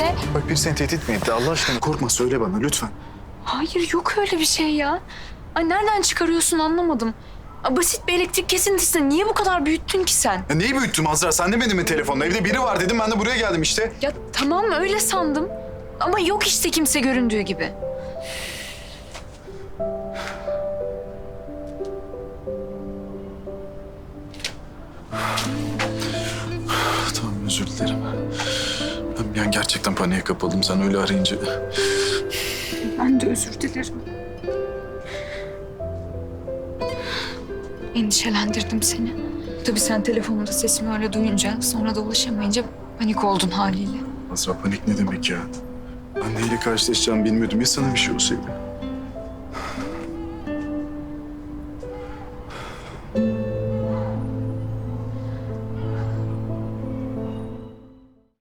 ederse... Bak bir seni tehdit mi etti? Allah aşkına korkma söyle bana lütfen. Hayır yok öyle bir şey ya. Ay nereden çıkarıyorsun anlamadım. Basit bir elektrik kesintisini niye bu kadar büyüttün ki sen? Ya neyi büyüttüm Azra? Sen demedin mi telefonda? Evde biri var dedim ben de buraya geldim işte. Ya tamam öyle sandım. Ama yok işte kimse göründüğü gibi. Tamam özür dilerim. An gerçekten paniğe kapıldım sen öyle arayınca. Ben de özür dilerim. Endişelendirdim seni. Tabii sen telefonunda sesimi öyle duyunca sonra da ulaşamayınca panik oldun haliyle. Azra panik ne demek ya? Ben neyle karşılaşacağımı bilmiyordum. Ya sana bir şey olsaydı?